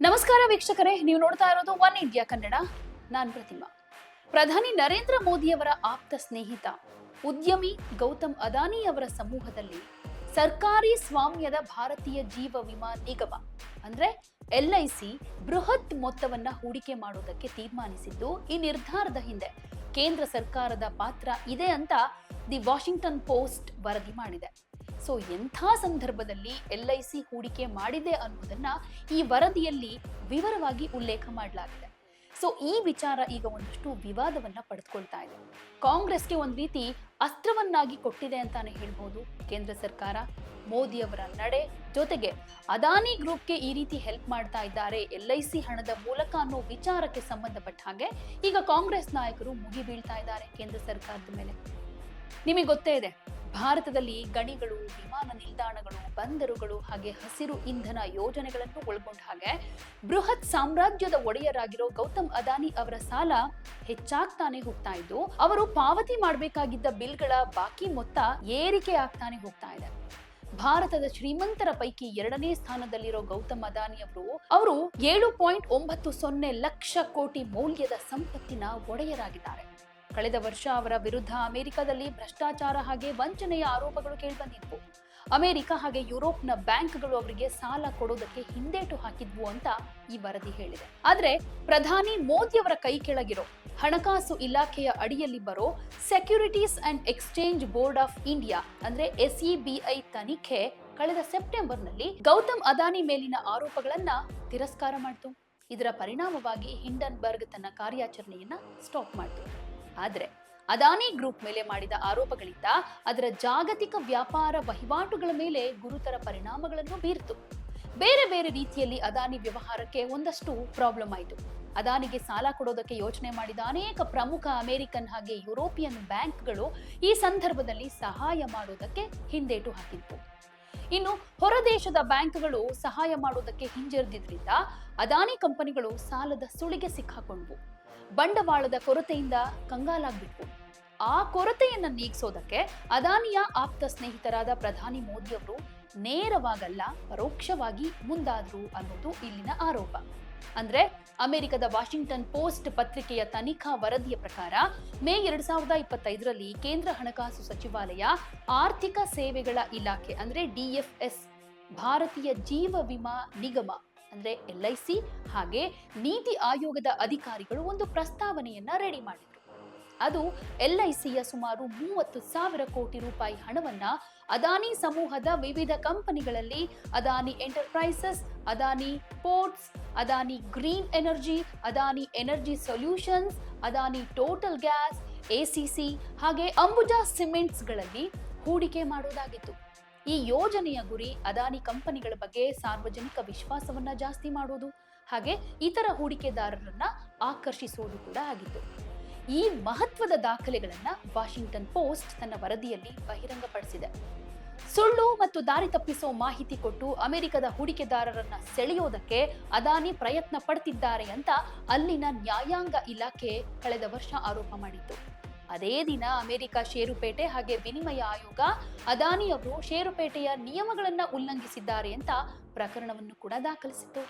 ನಮಸ್ಕಾರ ವೀಕ್ಷಕರೇ, ನೀವು ನೋಡ್ತಾ ಇರೋದು ಒನ್ ಇಂಡಿಯಾ ಕನ್ನಡ. ನಾನ್ ಪ್ರತಿಮಾ. ಪ್ರಧಾನಿ ನರೇಂದ್ರ ಮೋದಿಯವರ ಆಪ್ತ ಸ್ನೇಹಿತ, ಉದ್ಯಮಿ ಗೌತಮ್ ಅದಾನಿ ಅವರ ಸಮೂಹದಲ್ಲಿ ಸರ್ಕಾರಿ ಸ್ವಾಮ್ಯದ ಭಾರತೀಯ ಜೀವ ವಿಮಾ ನಿಗಮ, ಅಂದ್ರೆ ಎಲ್ಐಸಿ ಬೃಹತ್ ಮೊತ್ತವನ್ನ ಹೂಡಿಕೆ ಮಾಡೋದಕ್ಕೆ ತೀರ್ಮಾನಿಸಿದ್ದು ಈ ನಿರ್ಧಾರದ ಹಿಂದೆ. ಕೇಂದ್ರ ಸರ್ಕಾರದ ಪಾತ್ರ ಇದೆ ಅಂತ ದಿ ವಾಷಿಂಗ್ಟನ್ ಪೋಸ್ಟ್ ವರದಿ ಮಾಡಿದೆ. ಸೊ ಎಂಥ ಸಂದರ್ಭದಲ್ಲಿ ಎಲ್ ಐ ಸಿ ಹೂಡಿಕೆ ಮಾಡಿದೆ ಅನ್ನೋದನ್ನ ಈ ವರದಿಯಲ್ಲಿ ವಿವರವಾಗಿ ಉಲ್ಲೇಖ ಮಾಡಲಾಗಿದೆ. ಸೊ ಈ ವಿಚಾರ ಈಗ ಒಂದಷ್ಟು ವಿವಾದವನ್ನ ಪಡೆದುಕೊಳ್ತಾ ಇದೆ. ಕಾಂಗ್ರೆಸ್ಗೆ ಒಂದು ರೀತಿ ಅಸ್ತ್ರವನ್ನಾಗಿ ಕೊಟ್ಟಿದೆ ಅಂತಾನೆ ಹೇಳ್ಬೋದು ಕೇಂದ್ರ ಸರ್ಕಾರ. ಮೋದಿ ಅವರ ನಡೆ ಜೊತೆಗೆ ಅದಾನಿ ಗ್ರೂಪ್ಗೆ ಈ ರೀತಿ ಹೆಲ್ಪ್ ಮಾಡ್ತಾ ಇದ್ದಾರೆ ಎಲ್ ಐ ಸಿ ಹಣದ ಮೂಲಕ ಅನ್ನೋ ವಿಚಾರಕ್ಕೆ ಸಂಬಂಧಪಟ್ಟ ಹಾಗೆ ಈಗ ಕಾಂಗ್ರೆಸ್ ನಾಯಕರು ಮುಗಿ ಬೀಳ್ತಾ ಇದ್ದಾರೆ ಕೇಂದ್ರ ಸರ್ಕಾರದ ಮೇಲೆ. ನಿಮಗೆ ಗೊತ್ತೇ ಇದೆ. ಭಾರತದಲ್ಲಿ ಗಣಿಗಳು, ವಿಮಾನ ನಿಲ್ದಾಣಗಳು, ಬಂದರುಗಳು ಹಾಗೆ ಹಸಿರು ಇಂಧನ ಯೋಜನೆಗಳನ್ನು ಒಳಗೊಂಡ ಹಾಗೆ ಬೃಹತ್ ಸಾಮ್ರಾಜ್ಯದ ಒಡೆಯರಾಗಿರೋ ಗೌತಮ್ ಅದಾನಿ ಅವರ ಸಾಲ ಹೆಚ್ಚಾಗ್ತಾನೆ ಹೋಗ್ತಾ ಇದ್ದು, ಅವರು ಪಾವತಿ ಮಾಡಬೇಕಾಗಿದ್ದ ಬಿಲ್ಗಳ ಬಾಕಿ ಮೊತ್ತ ಏರಿಕೆ ಆಗ್ತಾನೆ ಹೋಗ್ತಾ ಇದೆ. ಭಾರತದ ಶ್ರೀಮಂತರ ಪೈಕಿ ಎರಡನೇ ಸ್ಥಾನದಲ್ಲಿರೋ ಗೌತಮ್ ಅದಾನಿ ಅವರು ಅವರು ಏಳು ಪಾಯಿಂಟ್ ಒಂಬತ್ತು ಸೊನ್ನೆ ಲಕ್ಷ ಕೋಟಿ ಮೌಲ್ಯದ ಸಂಪತ್ತಿನ ಒಡೆಯರಾಗಿದ್ದಾರೆ. ಕಳೆದ ವರ್ಷ ಅವರ ವಿರುದ್ಧ ಅಮೆರಿಕದಲ್ಲಿ ಭ್ರಷ್ಟಾಚಾರ ಹಾಗೆ ವಂಚನೆಯ ಆರೋಪಗಳು ಕೇಳಿಬಂದಿದ್ವು. ಅಮೆರಿಕ ಹಾಗೆ ಯುರೋಪ್ನ ಬ್ಯಾಂಕ್ಗಳು ಅವರಿಗೆ ಸಾಲ ಕೊಡೋದಕ್ಕೆ ಹಿಂದೇಟು ಹಾಕಿದ್ವು ಅಂತ ಈ ವರದಿ ಹೇಳಿದೆ. ಆದ್ರೆ ಪ್ರಧಾನಿ ಮೋದಿಯವರ ಕೈ ಕೆಳಗಿರೋ ಹಣಕಾಸು ಇಲಾಖೆಯ ಅಡಿಯಲ್ಲಿ ಬರೋ Securities and Exchange Board of India ಅಂದ್ರೆ ಎಸ್ಇಬಿಐ ತನಿಖೆ ಕಳೆದ ಸೆಪ್ಟೆಂಬರ್ನಲ್ಲಿ ಗೌತಮ್ ಅದಾನಿ ಮೇಲಿನ ಆರೋಪಗಳನ್ನ ತಿರಸ್ಕಾರ ಮಾಡಿತು. ಇದರ ಪರಿಣಾಮವಾಗಿ ಹಿಂಡನ್ಬರ್ಗ್ ತನ್ನ ಕಾರ್ಯಾಚರಣೆಯನ್ನ ಸ್ಟಾಪ್ ಮಾಡಿತು. ಆದ್ರೆ ಅದಾನಿ ಗ್ರೂಪ್ ಮೇಲೆ ಮಾಡಿದ ಆರೋಪಗಳಿಂದ ಅದರ ಜಾಗತಿಕ ವ್ಯಾಪಾರ ವಹಿವಾಟುಗಳ ಮೇಲೆ ಗುರುತರ ಪರಿಣಾಮಗಳನ್ನು ಬೀರಿತು. ಬೇರೆ ಬೇರೆ ರೀತಿಯಲ್ಲಿ ಅದಾನಿ ವ್ಯವಹಾರಕ್ಕೆ ಒಂದಷ್ಟು ಪ್ರಾಬ್ಲಮ್ ಆಯಿತು. ಅದಾನಿಗೆ ಸಾಲ ಕೊಡೋದಕ್ಕೆ ಯೋಚನೆ ಮಾಡಿದ ಅನೇಕ ಪ್ರಮುಖ ಅಮೆರಿಕನ್ ಹಾಗೆ ಯುರೋಪಿಯನ್ ಬ್ಯಾಂಕ್ಗಳು ಈ ಸಂದರ್ಭದಲ್ಲಿ ಸಹಾಯ ಮಾಡೋದಕ್ಕೆ ಹಿಂದೇಟು ಹಾಕಿದ್ವು ಇನ್ನು ಹೊರದೇಶದ ಬ್ಯಾಂಕ್ಗಳು ಸಹಾಯ ಮಾಡುವುದಕ್ಕೆ ಹಿಂಜರಿದ್ರಿಂದ ಅದಾನಿ ಕಂಪನಿಗಳು ಸಾಲದ ಸುಳಿಗೆ ಸಿಕ್ಕಾಕೊಂಡವು. ಬಂಡವಾಳದ ಕೊರತೆಯಿಂದ ಕಂಗಾಲಾಗ್ಬಿಟ್ವು. ಆ ಕೊರತೆಯನ್ನ ನೀಗಿಸೋದಕ್ಕೆ ಅದಾನಿಯ ಆಪ್ತ ಸ್ನೇಹಿತರಾದ ಪ್ರಧಾನಿ ಮೋದಿ ಅವರು ನೇರವಾಗಲ್ಲ, ಪರೋಕ್ಷವಾಗಿ ಮುಂದಾದ್ರು ಅನ್ನೋದು ಇಲ್ಲಿನ ಆರೋಪ. ಅಂದ್ರೆ ಅಮೆರಿಕದ ವಾಷಿಂಗ್ಟನ್ ಪೋಸ್ಟ್ ಪತ್ರಿಕೆಯ ತನಿಖಾ ವರದಿಯ ಪ್ರಕಾರ ಮೇ ಎರಡ್ ಸಾವಿರದ ಇಪ್ಪತ್ತೈದರಲ್ಲಿ ಕೇಂದ್ರ ಹಣಕಾಸು ಸಚಿವಾಲಯ ಆರ್ಥಿಕ ಸೇವೆಗಳ ಇಲಾಖೆ ಅಂದ್ರೆ ಡಿಎಫ್ಎಸ್ ಭಾರತೀಯ ಜೀವ ವಿಮಾ ನಿಗಮ ಅಂದ್ರೆ ಎಲ್ಐಸಿ ಹಾಗೆ ನೀತಿ ಆಯೋಗದ ಅಧಿಕಾರಿಗಳು ಒಂದು ಪ್ರಸ್ತಾವನೆಯನ್ನ ರೆಡಿ ಮಾಡಿದ್ರು. ಅದು ಎಲ್ಐಸಿಯ ಸುಮಾರು ಮೂವತ್ತು ಸಾವಿರ ಕೋಟಿ ರೂಪಾಯಿ ಹಣವನ್ನ ಅದಾನಿ ಸಮೂಹದ ವಿವಿಧ ಕಂಪನಿಗಳಲ್ಲಿ Adani Enterprises, Adani Ports, Adani Green Energy, Adani Energy Solutions, Adani Total Gas ACC ಹಾಗೆ ಅಂಬುಜಾ ಸಿಮೆಂಟ್ಸ್ಗಳಲ್ಲಿ ಹೂಡಿಕೆ ಮಾಡೋದಾಗಿತ್ತು. ಈ ಯೋಜನೆಯ ಗುರಿ ಅದಾನಿ ಕಂಪನಿಗಳ ಬಗ್ಗೆ ಸಾರ್ವಜನಿಕ ವಿಶ್ವಾಸವನ್ನ ಜಾಸ್ತಿ ಮಾಡೋದು. ಹಾಗೆ ಇತರ ಹೂಡಿಕೆದಾರರನ್ನ ಆಕರ್ಷಿಸೋದು ಕೂಡ ಆಗಿತ್ತು. ಈ ಮಹತ್ವದ ದಾಖಲೆಗಳನ್ನು ವಾಷಿಂಗ್ಟನ್ ಪೋಸ್ಟ್ ತನ್ನ ವರದಿಯಲ್ಲಿ ಬಹಿರಂಗಪಡಿಸಿದೆ. ಸುಳ್ಳು ಮತ್ತು ದಾರಿ ತಪ್ಪಿಸೋ ಮಾಹಿತಿ ಕೊಟ್ಟು ಅಮೆರಿಕದ ಹೂಡಿಕೆದಾರರನ್ನ ಸೆಳೆಯೋದಕ್ಕೆ ಅದಾನಿ ಪ್ರಯತ್ನ ಪಡ್ತಿದ್ದಾರೆ ಅಂತ ಅಲ್ಲಿನ ನ್ಯಾಯಾಂಗ ಇಲಾಖೆ ಕಳೆದ ವರ್ಷ ಆರೋಪ ಮಾಡಿತ್ತು. ಅದೇ ದಿನ ಅಮೆರಿಕ ಷೇರುಪೇಟೆ ಹಾಗೆ ವಿನಿಮಯ ಆಯೋಗ ಅದಾನಿ ಅವರು ಷೇರುಪೇಟೆಯ ನಿಯಮಗಳನ್ನು ಉಲ್ಲಂಘಿಸಿದ್ದಾರೆ ಅಂತ ಪ್ರಕರಣವನ್ನು ಕೂಡ ದಾಖಲಿಸಿತ್ತು.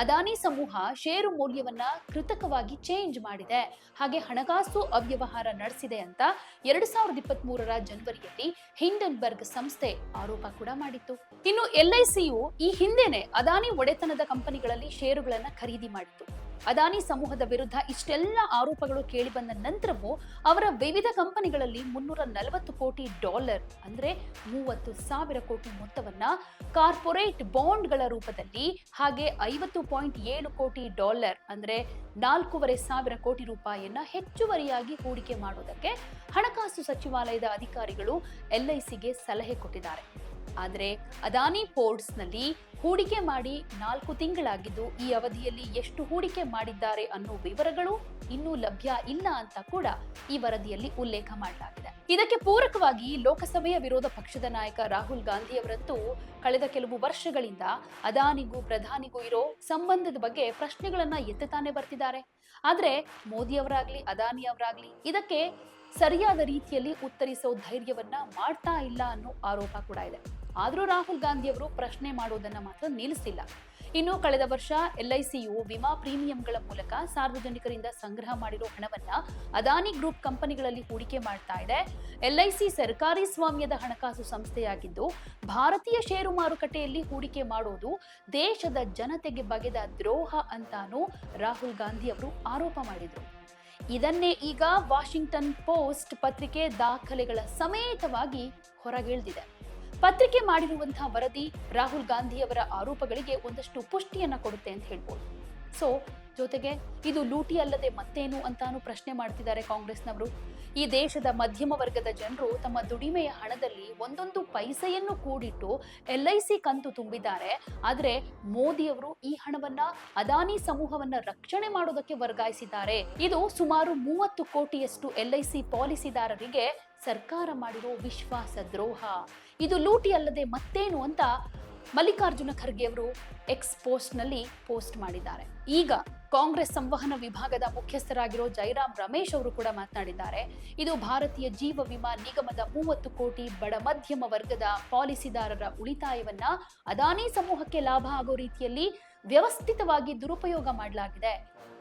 ಅದಾನಿ ಸಮೂಹ ಷೇರು ಮೌಲ್ಯವನ್ನ ಕೃತಕವಾಗಿ ಚೇಂಜ್ ಮಾಡಿದೆ. ಹಾಗೆ ಹಣಕಾಸು ಅವ್ಯವಹಾರ ನಡೆಸಿದೆ ಅಂತ ಎರಡ್ ಸಾವಿರದ ಇಪ್ಪತ್ತ್ ಮೂರರ ಜನವರಿಯಲ್ಲಿ ಹಿಂಡನ್ಬರ್ಗ್ ಸಂಸ್ಥೆ ಆರೋಪ ಕೂಡ ಮಾಡಿತ್ತು. ಇನ್ನು ಎಲ್ಐಸಿಯು ಈ ಹಿಂದೆನೆ ಅದಾನಿ ಒಡೆತನದ ಕಂಪನಿಗಳಲ್ಲಿ ಷೇರುಗಳನ್ನ ಖರೀದಿ ಮಾಡಿತ್ತು. ಅದಾನಿ ಸಮೂಹದ ವಿರುದ್ಧ ಇಷ್ಟೆಲ್ಲ ಆರೋಪಗಳು ಕೇಳಿಬಂದ ನಂತರವೂ ಅವರ ವಿವಿಧ ಕಂಪನಿಗಳಲ್ಲಿ ಮುನ್ನೂರ ನಲವತ್ತು ಕೋಟಿ ಡಾಲರ್, ಅಂದ್ರೆ ಮೂವತ್ತು ಸಾವಿರ ಕೋಟಿ ಮೊತ್ತವನ್ನ ಕಾರ್ಪೊರೇಟ್ ಬಾಂಡ್ಗಳ ರೂಪದಲ್ಲಿ ಹಾಗೆ ಐವತ್ತು ಪಾಯಿಂಟ್ ಏಳು ಕೋಟಿ ಡಾಲರ್, ಅಂದ್ರೆ ನಾಲ್ಕೂವರೆ ಸಾವಿರ ಕೋಟಿ ರೂಪಾಯಿಯನ್ನ ಹೆಚ್ಚುವರಿಯಾಗಿ ಹೂಡಿಕೆ ಮಾಡುವುದಕ್ಕೆ ಹಣಕಾಸು ಸಚಿವಾಲಯದ ಅಧಿಕಾರಿಗಳು ಎಲ್ಐಸಿಗೆ ಸಲಹೆ ಕೊಟ್ಟಿದ್ದಾರೆ. ಆದರೆ ಅದಾನಿ ಪೋರ್ಟ್ಸ್ನಲ್ಲಿ ಹೂಡಿಕೆ ಮಾಡಿ ನಾಲ್ಕು ತಿಂಗಳಾಗಿದ್ದು ಈ ಅವಧಿಯಲ್ಲಿ ಎಷ್ಟು ಹೂಡಿಕೆ ಮಾಡಿದ್ದಾರೆ ಅನ್ನೋ ವಿವರಗಳು ಇನ್ನೂ ಲಭ್ಯ ಇಲ್ಲ ಅಂತ ಕೂಡ ಈ ವರದಿಯಲ್ಲಿ ಉಲ್ಲೇಖ ಮಾಡಲಾಗಿದೆ. ಇದಕ್ಕೆ ಪೂರಕವಾಗಿ ಲೋಕಸಭೆಯ ವಿರೋಧ ಪಕ್ಷದ ನಾಯಕ ರಾಹುಲ್ ಗಾಂಧಿ ಅವರಂತೂ ಕಳೆದ ಕೆಲವು ವರ್ಷಗಳಿಂದ ಅದಾನಿಗೂ ಪ್ರಧಾನಿಗೂ ಇರೋ ಸಂಬಂಧದ ಬಗ್ಗೆ ಪ್ರಶ್ನೆಗಳನ್ನ ಎತ್ತುತ್ತಾನೆ ಬರ್ತಿದ್ದಾರೆ. ಆದ್ರೆ ಮೋದಿ ಅವರಾಗ್ಲಿ, ಅದಾನಿ ಅವರಾಗ್ಲಿ ಇದಕ್ಕೆ ಸರಿಯಾದ ರೀತಿಯಲ್ಲಿ ಉತ್ತರಿಸೋ ಧೈರ್ಯವನ್ನ ಮಾಡ್ತಾ ಇಲ್ಲ ಅನ್ನೋ ಆರೋಪ ಕೂಡ ಇದೆ. ಆದ್ರೂ ರಾಹುಲ್ ಗಾಂಧಿಯವರು ಪ್ರಶ್ನೆ ಮಾಡುವುದನ್ನು ಮಾತ್ರ ನಿಲ್ಲಿಸಿಲ್ಲ. ಇನ್ನು ಕಳೆದ ವರ್ಷ ಎಲ್ಐಸಿಯು ವಿಮಾ ಪ್ರೀಮಿಯಂಗಳ ಮೂಲಕ ಸಾರ್ವಜನಿಕರಿಂದ ಸಂಗ್ರಹ ಮಾಡಿರೋ ಹಣವನ್ನ ಅದಾನಿ ಗ್ರೂಪ್ ಕಂಪನಿಗಳಲ್ಲಿ ಹೂಡಿಕೆ ಮಾಡ್ತಾ ಇದೆ. ಎಲ್ಐಸಿ ಸರ್ಕಾರಿ ಸ್ವಾಮ್ಯದ ಹಣಕಾಸು ಸಂಸ್ಥೆಯಾಗಿದ್ದು, ಭಾರತೀಯ ಷೇರು ಮಾರುಕಟ್ಟೆಯಲ್ಲಿ ಹೂಡಿಕೆ ಮಾಡೋದು ದೇಶದ ಜನತೆಗೆ ಬಗೆದ ದ್ರೋಹ ಅಂತಾನೂ ರಾಹುಲ್ ಗಾಂಧಿ ಅವರು ಆರೋಪ ಮಾಡಿದರು. ಇದನ್ನೇ ಈಗ ವಾಷಿಂಗ್ಟನ್ ಪೋಸ್ಟ್ ಪತ್ರಿಕೆ ದಾಖಲೆಗಳ ಸಮೇತವಾಗಿ ಹೊರಗೆಳೆದಿದೆ. ಪತ್ರಿಕೆ ಮಾಡಿರುವಂತಹ ವರದಿ ರಾಹುಲ್ ಗಾಂಧಿ ಅವರ ಆರೋಪಗಳಿಗೆ ಒಂದಷ್ಟು ಪುಷ್ಟಿಯನ್ನ ಕೊಡುತ್ತೆ ಅಂತ ಹೇಳ್ಬೋದು. ಸೊ ಜೊತೆಗೆ ಇದು ಲೂಟಿ ಅಲ್ಲದೆ ಮತ್ತೇನು ಅಂತಾನು ಪ್ರಶ್ನೆ ಮಾಡ್ತಿದ್ದಾರೆ ಕಾಂಗ್ರೆಸ್ನವರು. ಈ ದೇಶದ ಮಧ್ಯಮ ವರ್ಗದ ಜನರು ತಮ್ಮ ದುಡಿಮೆಯ ಹಣದಲ್ಲಿ ಒಂದೊಂದು ಪೈಸೆಯನ್ನು ಕೂಡಿಟ್ಟು ಎಲ್ ಐ ಸಿ ಕಂತು ತುಂಬಿದ್ದಾರೆ. ಆದರೆ ಮೋದಿಯವರು ಈ ಹಣವನ್ನ ಅದಾನಿ ಸಮೂಹವನ್ನ ರಕ್ಷಣೆ ಮಾಡೋದಕ್ಕೆ ವರ್ಗಾಯಿಸಿದ್ದಾರೆ. ಇದು ಸುಮಾರು ಮೂವತ್ತು ಕೋಟಿಯಷ್ಟು ಎಲ್ ಐ ಸಿ ಪಾಲಿಸಿದಾರರಿಗೆ ಸರ್ಕಾರ ಮಾಡಿರೋ ವಿಶ್ವಾಸ ದ್ರೋಹ ಇದು ಲೂಟಿ ಅಲ್ಲದೆ ಮತ್ತೇನು ಅಂತ ಮಲ್ಲಿಕಾರ್ಜುನ ಖರ್ಗೆ ಅವರು ಎಕ್ಸ್ ಪೋಸ್ಟ್ನಲ್ಲಿ ಪೋಸ್ಟ್ ಮಾಡಿದ್ದಾರೆ. ಈಗ ಕಾಂಗ್ರೆಸ್ ಸಂವಹನ ವಿಭಾಗದ ಮುಖ್ಯಸ್ಥರಾಗಿರೋ ಜೈರಾಮ್ ರಮೇಶ್ ಅವರು ಕೂಡ ಮಾತನಾಡಿದ್ದಾರೆ. ಇದು ಭಾರತೀಯ ಜೀವ ವಿಮಾ ನಿಗಮದ ಮೂವತ್ತು ಕೋಟಿ ಬಡ ಮಧ್ಯಮ ವರ್ಗದ ಪಾಲಿಸಿದಾರರ ಉಳಿತಾಯವನ್ನ ಅದಾನಿ ಸಮೂಹಕ್ಕೆ ಲಾಭ ಆಗೋ ರೀತಿಯಲ್ಲಿ ವ್ಯವಸ್ಥಿತವಾಗಿ ದುರುಪಯೋಗ ಮಾಡಲಾಗಿದೆ.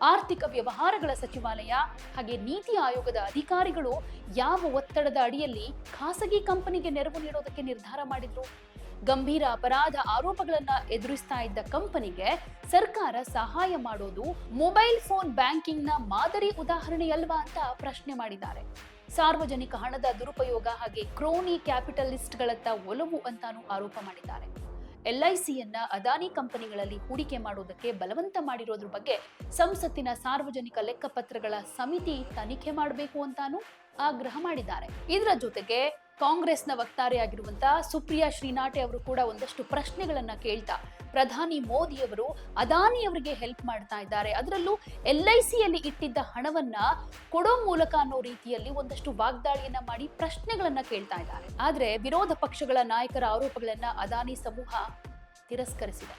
ಆರ್ಥಿಕ ವ್ಯವಹಾರಗಳ ಸಚಿವಾಲಯ ಹಾಗೆ ನೀತಿ ಆಯೋಗದ ಅಧಿಕಾರಿಗಳು ಯಾವ ಒತ್ತಡದ ಅಡಿಯಲ್ಲಿ ಖಾಸಗಿ ಕಂಪನಿಗೆ ನೆರವು ನೀಡೋದಕ್ಕೆ ನಿರ್ಧಾರ ಮಾಡಿದ್ರು? ಗಂಭೀರ ಅಪರಾಧ ಆರೋಪಗಳನ್ನ ಎದುರಿಸ್ತಾ ಇದ್ದ ಕಂಪನಿಗೆ ಸರ್ಕಾರ ಸಹಾಯ ಮಾಡೋದು ಮೊಬೈಲ್ ಫೋನ್ ಬ್ಯಾಂಕಿಂಗ್ನ ಮಾದರಿ ಉದಾಹರಣೆಯಲ್ವಾ ಅಂತ ಪ್ರಶ್ನೆ ಮಾಡಿದ್ದಾರೆ. ಸಾರ್ವಜನಿಕ ಹಣದ ದುರುಪಯೋಗ ಹಾಗೆ ಕ್ರೋನಿ ಕ್ಯಾಪಿಟಲಿಸ್ಟ್ಗಳತ್ತ ಒಲವು ಅಂತಾನೂ ಆರೋಪ ಮಾಡಿದ್ದಾರೆ. ಎಲ್ಐಸಿಯನ್ನ ಅದಾನಿ ಕಂಪನಿಗಳಲ್ಲಿ ಹೂಡಿಕೆ ಮಾಡೋದಕ್ಕೆ ಬಲವಂತ ಮಾಡಿರೋದ್ರ ಬಗ್ಗೆ ಸಂಸತ್ತಿನ ಸಾರ್ವಜನಿಕ ಲೆಕ್ಕಪತ್ರಗಳ ಸಮಿತಿ ತನಿಖೆ ಮಾಡಬೇಕು ಅಂತಾನೂ ಆಗ್ರಹ ಮಾಡಿದ್ದಾರೆ. ಇದರ ಜೊತೆಗೆ ಕಾಂಗ್ರೆಸ್ನ ವಕ್ತಾರೆಯಾಗಿರುವಂತಹ ಸುಪ್ರಿಯಾ ಶ್ರೀನಾಟೆ ಅವರು ಕೂಡ ಒಂದಷ್ಟು ಪ್ರಶ್ನೆಗಳನ್ನ ಕೇಳ್ತಾ ಪ್ರಧಾನಿ ಮೋದಿ ಅವರು ಅದಾನಿ ಅವರಿಗೆ ಹೆಲ್ಪ್ ಮಾಡ್ತಾ ಇದ್ದಾರೆ. ಅದರಲ್ಲೂ ಎಲ್ ಐ ಸಿಯಲ್ಲಿ ಇಟ್ಟಿದ್ದ ಹಣವನ್ನ ಕೊಡೋ ಮೂಲಕ ಅನ್ನೋ ರೀತಿಯಲ್ಲಿ ಒಂದಷ್ಟು ವಾಗ್ದಾಳಿಯನ್ನ ಮಾಡಿ ಪ್ರಶ್ನೆಗಳನ್ನ ಕೇಳ್ತಾ ಇದ್ದಾರೆ. ಆದ್ರೆ ವಿರೋಧ ಪಕ್ಷಗಳ ನಾಯಕರ ಆರೋಪಗಳನ್ನ ಅದಾನಿ ಸಮೂಹ ತಿರಸ್ಕರಿಸಿದೆ.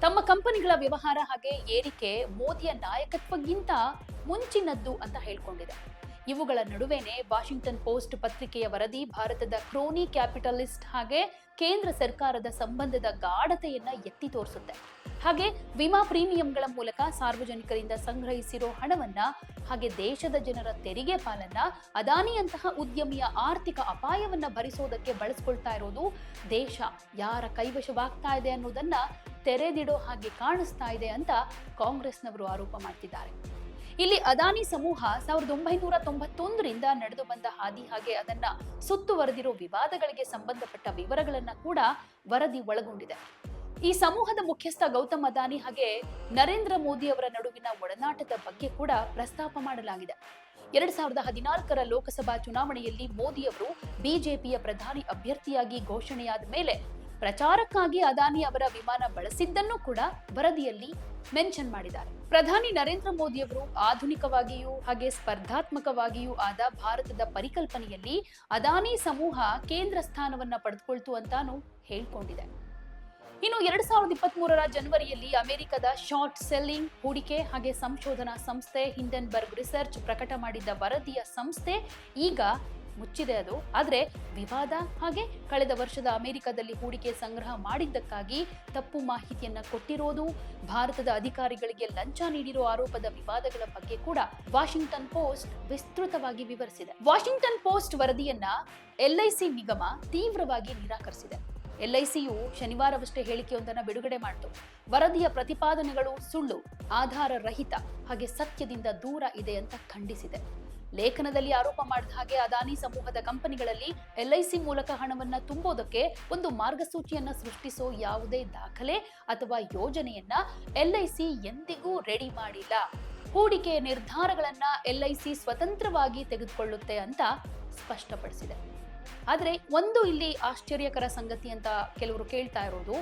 ತಮ್ಮ ಕಂಪನಿಗಳ ವ್ಯವಹಾರ ಹಾಗೆ ಏರಿಕೆ ಮೋದಿಯ ನಾಯಕತ್ವಕ್ಕಿಂತ ಮುಂಚಿನದ್ದು ಅಂತ ಹೇಳ್ಕೊಂಡಿದೆ. ಇವುಗಳ ನಡುವೆನೆ ವಾಷಿಂಗ್ಟನ್ ಪೋಸ್ಟ್ ಪತ್ರಿಕೆಯ ವರದಿ, ಭಾರತದ ಕ್ರೋನಿ ಕ್ಯಾಪಿಟಲಿಸ್ಟ್ ಹಾಗೆ ಕೇಂದ್ರ ಸರ್ಕಾರದ ಸಂಬಂಧದ ಗಾಢತೆಯನ್ನ ಎತ್ತಿ ತೋರಿಸುತ್ತೆ. ಹಾಗೆ ವಿಮಾ ಪ್ರೀಮಿಯಂಗಳ ಮೂಲಕ ಸಾರ್ವಜನಿಕರಿಂದ ಸಂಗ್ರಹಿಸಿರೋ ಹಣವನ್ನ, ಹಾಗೆ ದೇಶದ ಜನರ ತೆರಿಗೆ ಪಾಲನ್ನ, ಅದಾನಿಯಂತಹ ಉದ್ಯಮಿಯ ಆರ್ಥಿಕ ಅಪಾಯವನ್ನ ಭರಿಸೋದಕ್ಕೆ ಬಳಸ್ಕೊಳ್ತಾ ಇರೋದು ದೇಶ. ಯಾರ ಕೈವಶವಾಗ್ತಾ ಇದೆ ಅನ್ನೋದನ್ನ ತೆರೆದಿಡೋ ಹಾಗೆ ಕಾಣಿಸ್ತಾ ಇದೆ ಅಂತ ಕಾಂಗ್ರೆಸ್ನವರು ಆರೋಪ ಮಾಡ್ತಿದ್ದಾರೆ. ಇಲ್ಲಿ ಅದಾನಿ ಸಮೂಹ ಸಾವಿರದ ಒಂಬೈನೂರ ತೊಂಬತ್ತೊಂದರಿಂದ ನಡೆದು ಬಂದ ಹಾದಿ ಹಾಗೆ ಅದನ್ನ ಸುತ್ತುವರೆದಿರೋ ವಿವಾದಗಳಿಗೆ ಸಂಬಂಧಪಟ್ಟ ವಿವರಗಳನ್ನ ಕೂಡ ವರದಿ ಒಳಗೊಂಡಿದೆ. ಈ ಸಮೂಹದ ಮುಖ್ಯಸ್ಥ ಗೌತಮ್ ಅದಾನಿ ಹಾಗೆ ನರೇಂದ್ರ ಮೋದಿ ಅವರ ನಡುವಿನ ಒಡನಾಟದ ಬಗ್ಗೆ ಕೂಡ ಪ್ರಸ್ತಾಪ ಮಾಡಲಾಗಿದೆ. ಎರಡ್ ಸಾವಿರದ ಹದಿನಾಲ್ಕರ ಲೋಕಸಭಾ ಚುನಾವಣೆಯಲ್ಲಿ ಮೋದಿ ಅವರು ಬಿಜೆಪಿಯ ಪ್ರಧಾನಿ ಅಭ್ಯರ್ಥಿಯಾಗಿ ಘೋಷಣೆಯಾದ ಮೇಲೆ ಪ್ರಚಾರಕ್ಕಾಗಿ ಅದಾನಿ ಅವರ ವಿಮಾನ ಬಳಸಿದ್ದನ್ನು ಕೂಡ ವರದಿಯಲ್ಲಿ ಮೆನ್ಷನ್ ಮಾಡಿದ್ದಾರೆ. ಪ್ರಧಾನಿ ನರೇಂದ್ರ ಮೋದಿ ಅವರು ಆಧುನಿಕವಾಗಿಯೂ ಹಾಗೆ ಸ್ಪರ್ಧಾತ್ಮಕವಾಗಿಯೂ ಆದ ಭಾರತದ ಪರಿಕಲ್ಪನೆಯಲ್ಲಿ ಅದಾನಿ ಸಮೂಹ ಕೇಂದ್ರ ಸ್ಥಾನವನ್ನ ಪಡೆದುಕೊಳ್ತು ಅಂತಾನು ಹೇಳ್ಕೊಂಡಿದೆ. ಇನ್ನು ಎರಡ್ ಸಾವಿರದ ಇಪ್ಪತ್ತ್ ಮೂರರ ಜನವರಿಯಲ್ಲಿ ಅಮೆರಿಕದ ಶಾರ್ಟ್ ಸೆಲ್ಲಿಂಗ್ ಹೂಡಿಕೆ ಹಾಗೆ ಸಂಶೋಧನಾ ಸಂಸ್ಥೆ ಹಿಂಡನ್ಬರ್ಗ್ ರಿಸರ್ಚ್ ಪ್ರಕಟ ಮಾಡಿದ್ದ ವರದಿಯ ಸಂಸ್ಥೆ ಈಗ ಮುಚ್ಚಿದೆ ಅದು. ಆದ್ರೆ ವಿವಾದ ಹಾಗೆ ಕಳೆದ ವರ್ಷದ ಅಮೆರಿಕದಲ್ಲಿ ಹೂಡಿಕೆ ಸಂಗ್ರಹ ಮಾಡಿದ್ದಕ್ಕಾಗಿ ತಪ್ಪು ಮಾಹಿತಿಯನ್ನ ಕೊಟ್ಟಿರೋದು, ಭಾರತದ ಅಧಿಕಾರಿಗಳಿಗೆ ಲಂಚ ನೀಡಿರೋ ಆರೋಪದ ವಿವಾದಗಳ ಬಗ್ಗೆ ಕೂಡ ವಾಷಿಂಗ್ಟನ್ ಪೋಸ್ಟ್ ವಿಸ್ತೃತವಾಗಿ ವಿವರಿಸಿದೆ. ವಾಷಿಂಗ್ಟನ್ ಪೋಸ್ಟ್ ವರದಿಯನ್ನ ಎಲ್ಐಸಿ ನಿಗಮ ತೀವ್ರವಾಗಿ ನಿರಾಕರಿಸಿದೆ. ಎಲ್ಐಸಿಯು ಶನಿವಾರವಷ್ಟೇ ಹೇಳಿಕೆಯೊಂದನ್ನು ಬಿಡುಗಡೆ ಮಾಡಿತು. ವರದಿಯ ಪ್ರತಿಪಾದನೆಗಳು ಸುಳ್ಳು ಆಧಾರ ರಹಿತ ಹಾಗೆ ಸತ್ಯದಿಂದ ದೂರ ಇದೆ ಅಂತ ಖಂಡಿಸಿದೆ. ಲೇಖನದಲ್ಲಿ ಆರೋಪ ಮಾಡಿದ ಹಾಗೆ ಅದಾನಿ ಸಮೂಹದ ಕಂಪನಿಗಳಲ್ಲಿ ಎಲ್ಐಸಿ ಮೂಲಕ ಹಣವನ್ನ ತುಂಬೋದಕ್ಕೆ ಒಂದು ಮಾರ್ಗಸೂಚಿಯನ್ನ ಸೃಷ್ಟಿಸೋ ಯಾವುದೇ ದಾಖಲೆ ಅಥವಾ ಯೋಜನೆಯನ್ನ ಎಲ್ಐಸಿ ಎಂದಿಗೂ ರೆಡಿ ಮಾಡಿಲ್ಲ. ಹೂಡಿಕೆ ನಿರ್ಧಾರಗಳನ್ನ ಎಲ್ಐಸಿ ಸ್ವತಂತ್ರವಾಗಿ ತೆಗೆದುಕೊಳ್ಳುತ್ತೆ ಅಂತ ಸ್ಪಷ್ಟಪಡಿಸಿದೆ. ಆದರೆ ಒಂದು ಇಲ್ಲಿ ಆಶ್ಚರ್ಯಕರ ಸಂಗತಿ ಅಂತ ಕೆಲವರು ಕೇಳ್ತಾ ಇರೋದು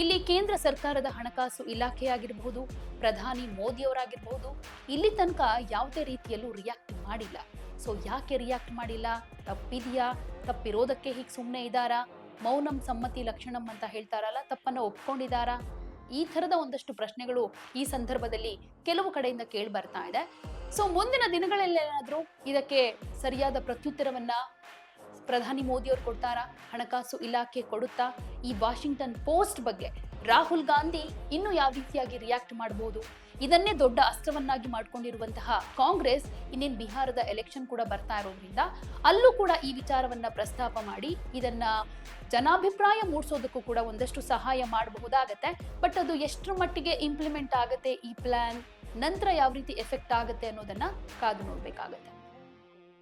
ಇಲ್ಲಿ ಕೇಂದ್ರ ಸರ್ಕಾರದ ಹಣಕಾಸು ಇಲಾಖೆಯಾಗಿರಬಹುದು, ಪ್ರಧಾನಿ ಮೋದಿಯವರಾಗಿರಬಹುದು, ಇಲ್ಲಿ ತನಕ ಯಾವುದೇ ರೀತಿಯಲ್ಲೂ ರಿಯಾಕ್ಟ್ ಮಾಡಿಲ್ಲ. ಸೊ ಯಾಕೆ ರಿಯಾಕ್ಟ್ ಮಾಡಿಲ್ಲ? ತಪ್ಪಿದೆಯಾ? ತಪ್ಪಿರೋದಕ್ಕೆ ಹೀಗೆ ಸುಮ್ಮನೆ ಇದ್ದಾರಾ? ಮೌನಂ ಸಮ್ಮತಿ ಲಕ್ಷಣಂ ಅಂತ ಹೇಳ್ತಾರಲ್ಲ, ತಪ್ಪನ್ನ ಒಪ್ಕೊಂಡಿದ್ದಾರಾ? ಈ ಥರದ ಒಂದಷ್ಟು ಪ್ರಶ್ನೆಗಳು ಈ ಸಂದರ್ಭದಲ್ಲಿ ಕೆಲವು ಕಡೆಯಿಂದ ಕೇಳಿ ಬರ್ತಾ ಇದೆ. ಸೊ ಮುಂದಿನ ದಿನಗಳಲ್ಲೇನಾದರೂ ಇದಕ್ಕೆ ಸರಿಯಾದ ಪ್ರತ್ಯುತ್ತರವನ್ನ ಪ್ರಧಾನಿ ಮೋದಿ ಅವರು ಕೊಡ್ತಾರಾ? ಹಣಕಾಸು ಇಲಾಖೆ ಕೊಡುತ್ತಾ? ಈ ವಾಷಿಂಗ್ಟನ್ ಪೋಸ್ಟ್ ಬಗ್ಗೆ ರಾಹುಲ್ ಗಾಂಧಿ ಇನ್ನು ಯಾವ ರೀತಿಯಾಗಿ ರಿಯಾಕ್ಟ್ ಮಾಡಬಹುದು ಇದನ್ನೇ ದೊಡ್ಡ ಅಸ್ತ್ರವನ್ನಾಗಿ ಮಾಡಿಕೊಂಡಿರುವಂತಹ ಕಾಂಗ್ರೆಸ್ ಇನ್ನೇನು ಬಿಹಾರದ ಎಲೆಕ್ಷನ್ ಕೂಡ ಬರ್ತಾ ಇರೋದ್ರಿಂದ ಅಲ್ಲೂ ಕೂಡ ಈ ವಿಚಾರವನ್ನ ಪ್ರಸ್ತಾಪ ಮಾಡಿ ಇದನ್ನ ಜನಾಭಿಪ್ರಾಯ ಮೂಡಿಸೋದಕ್ಕೂ ಕೂಡ ಒಂದಷ್ಟು ಸಹಾಯ ಮಾಡಬಹುದಾಗತ್ತೆ. ಬಟ್ ಅದು ಎಷ್ಟರ ಮಟ್ಟಿಗೆ ಇಂಪ್ಲಿಮೆಂಟ್ ಆಗುತ್ತೆ ಈ ಪ್ಲಾನ್ ನಂತರ ಯಾವ ರೀತಿ ಎಫೆಕ್ಟ್ ಆಗುತ್ತೆ ಅನ್ನೋದನ್ನ ಕಾದು ನೋಡ್ಬೇಕಾಗತ್ತೆ.